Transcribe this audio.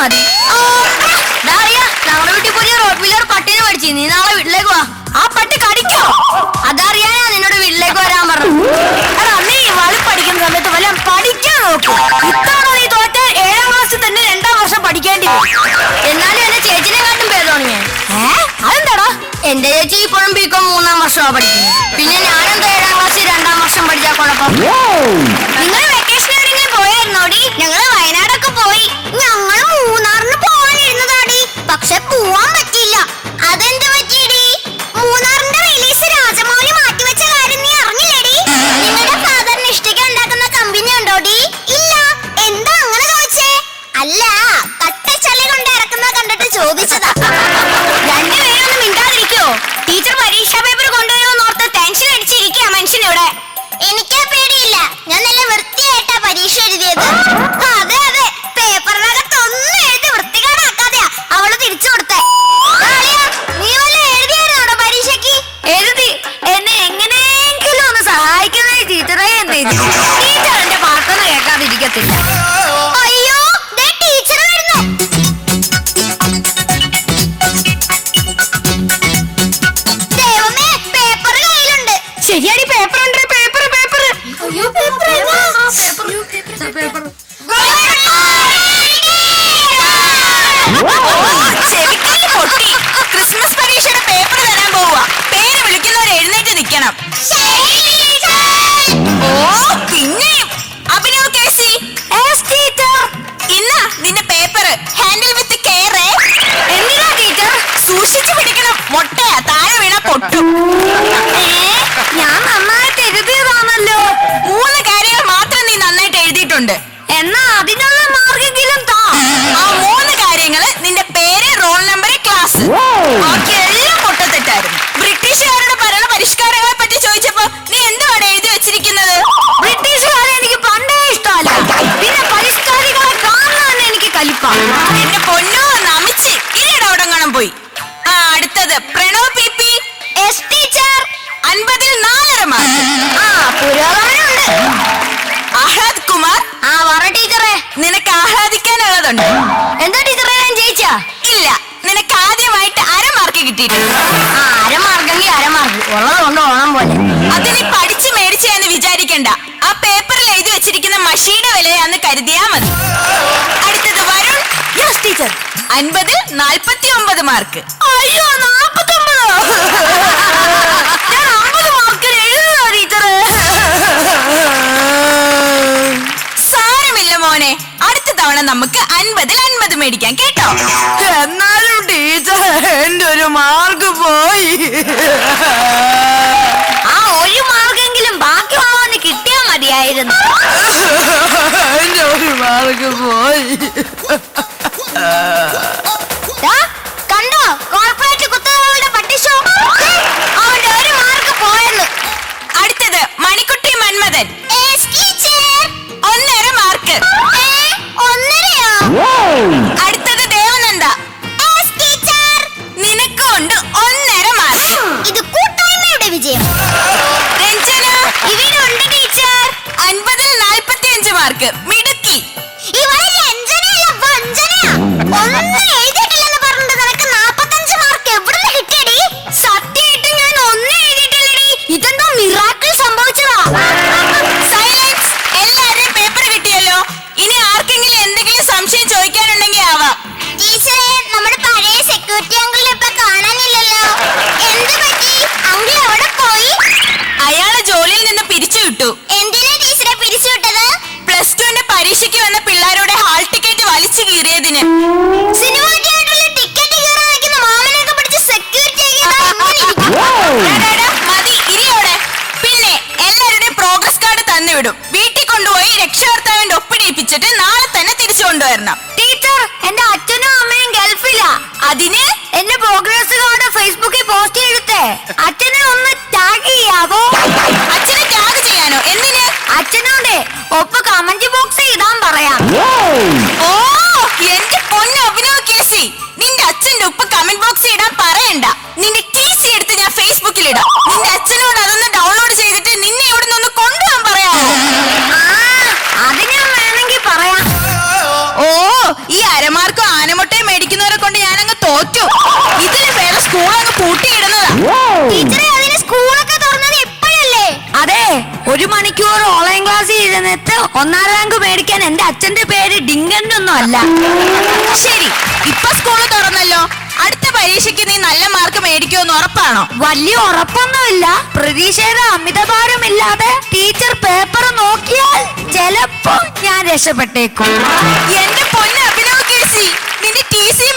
മതി. ഞങ്ങളുടെ വീട്ടിൽ പുതിയ റോഡ് വീലർ പട്ടിനെ മേടിച്ചു നീ നാളെ വീട്ടിലേക്ക് വാ. ആ പട്ടി കടിക്കോ? അതറിയാനാ നിന്നോട് വീട്ടിലേക്ക് വരാൻ പറഞ്ഞു. എടാ നീ വളി പഠിക്കുന്ന സമയത്ത് വല്ല പഠിക്കാൻ നോക്കൂ. ഇത്തവണ നീ തോറ്റ? ഏഴാം ക്ലാസ്സിൽ തന്നെ രണ്ടാം വർഷം പഠിക്കേണ്ടി എന്നാലും എന്റെ ചേച്ചിനെ കാട്ടും ഭേദമാണ് ഞാൻ. അതെന്താടാ? എന്റെ ചേച്ചി ഇപ്പോഴും ബികോം മൂന്നാം വർഷമാണ് പഠിക്കുന്നത്. പിന്നെ ഞാനെന്താ ഏഴാം ക്ലാസ്സിൽ രണ്ടാം വർഷം പഠിച്ചാൽ കൊള്ളപ്പം നിങ്ങൾ വെക്കേഷൻ എവിടെയെങ്കിലും പോയായിരുന്നോടി? ഞങ്ങൾ ചോദിച്ചതാ. രണ്ടുപേരും ഒന്ന് മിണ്ടാതിരിക്കോ. ടീച്ചർ പരീക്ഷാ പേപ്പർ കൊണ്ടുവരുമെന്ന് ഓർത്ത് ടെൻഷൻ അടിച്ചിരിക്കുക മനുഷ്യനിവിടെ. എനിക്ക് പേടിയില്ല. ഞാൻ നല്ല വൃത്തിയായിട്ടാ പരീക്ഷ എഴുതിയത്. അതെ അതെ. പേപ്പറിനകത്ത് ഒന്നും എഴുതി വൃത്തികേടാക്കാതെയാ അവൾ തിരിച്ചു കൊടുത്തേ. നീ വല്ല പരീക്ഷയ്ക്ക്? എഴുതി. എന്നെ എങ്ങനെയെങ്കിലും ഒന്ന് സഹായിക്കുന്ന ടീച്ചറേ ടീച്ചർ എന്റെ പാട്ടൊന്നും കേൾക്കാതിരിക്കത്തില്ല. ശരിയാടി പേപ്പർ ഉണ്ട് പേപ്പർ പേപ്പർ അയ്യോ പേപ്പർ പേപ്പർ ക്രിസ്മസ് പരീക്ഷയുടെ പേപ്പർ തരാൻ പോവുക. പേര് വിളിക്കുന്നവർ എഴുന്നേറ്റ് നിൽക്കണം. ഓ പിന്നെ അഭിനവ് കേസി ഇന്ന് നിന്റെ പേപ്പർ ഹാൻഡിൽ വിത്ത് കെയർ എന്തിനാ ടീച്ചർ സൂക്ഷിച്ചു പിടിക്കണം. മൊട്ടയാ താഴെ വീണ പൊട്ടും. ആഹ്ലാദിക്കാനുള്ളതുണ്ട് എന്താ ടീച്ചറെ ഞാൻ ജയിച്ചാ? ഇല്ല നിനക്ക് ആദ്യമായിട്ട് അരമാർക്ക് കിട്ടിയിട്ടുണ്ട്. ആ അരമാർക്കെങ്കിൽ അരമാർക്ക് ഉള്ളതുകൊണ്ട് ഓണം പോലെ. അത് നീ പഠിച്ച് മേടിച്ചെന്ന് വിചാരിക്കണ്ട. ആ പേപ്പറിൽ എഴുതി വെച്ചിരിക്കുന്ന മഷിയുടെ വിലയാന്ന് കരുതിയാ മതി. അടുത്തത് വരുൺ. യെസ് ടീച്ചർ അൻപതിൽ നാൽപ്പത്തി ഒമ്പത് മാർക്ക് അയ്യോ മേടിക്കാം കേട്ടോ? എന്നാലും ടീച്ചർ എന്റെ ഒരു മാർക്ക് പോയി. ആ ഒരു മാർക്കെങ്കിലും ബാക്കിയുള്ളവന് കിട്ടിയാ മതിയായിരുന്നു. എന്റെ ഒരു മാർക്ക് പോയി. ദാ, കണ്ടോ? കോർപ്പറേറ്റ് കുത്തകളുടെ പട്ടിഷോ? ദേ, അവന്റെ ഒരു മാർക്ക് പോയെന്ന്. അടുത്തത് മണിക്കുട്ടി മന്മഥൻ. ഒന്നര മാർക്ക്. നാൽപ്പത്തി എന്റെ പ്രോഗ്രസ് കാർഡ് ഫേസ്ബുക്കിൽ പോസ്റ്റ് ചെയ്തിട്ടേ. അച്ഛനെ ഒന്ന് ടാഗ് ചെയ്യാവോ? അച്ഛനെ ടാഗ് ചെയ്യാനോ? എന്തിന്? അച്ഛനോട് ഒപ്പ് കമന്റ് ബോക്സ് ഇടാൻ പറയാം. ഓ എന്റെ പൊന്ന് അഭിനവ് കേസി. നിന്റെ അച്ഛന്റെ ഒപ്പ് കമന്റ് ബോക്സിൽ ഇടാൻ പറയണ്ട. നിന്റെ ടി എടുത്ത് ഞാൻ ഫേസ്ബുക്കിൽ ഇടാം. നിന്റെ അച്ഛനോട് അതൊന്ന് ഡൗൺലോഡ് ചെയ്തിട്ട് നിന്നെ ഇവിടെ നിന്ന് കൊണ്ടുപോകാൻ പറയാമോ ആ, അത് ഞാൻ വേണമെങ്കിൽ പറയാം. ഓ ഈ അരമാർക്കും ആനമുട്ടയും മണിക്കൂർ ഓൺലൈൻ ക്ലാസ് ഇരുന്നിട്ട് ഒന്നാം റാങ്ക് മേടിക്കാൻ എന്റെ അച്ഛന്റെ പേര് ഡിങ്കനൊന്നും അല്ല. ശരി ഇപ്പൊ സ്കൂൾ തുറന്നല്ലോ. അടുത്ത പരീക്ഷയ്ക്ക് നീ നല്ല മാർക്ക് മേടിക്കുമെന്ന് ഉറപ്പാണോ? വലിയ ഉറപ്പൊന്നുമില്ല. പ്രതീക്ഷയുടെ അമിതഭാരമില്ലാതെ ടീച്ചർ പേപ്പർ നോക്കിയാൽ ചിലപ്പോ ഞാൻ രക്ഷപ്പെട്ടേക്കും. എന്റെ പൊന്ന് അഭിനവ് കേസി നിന്റെ ടി സി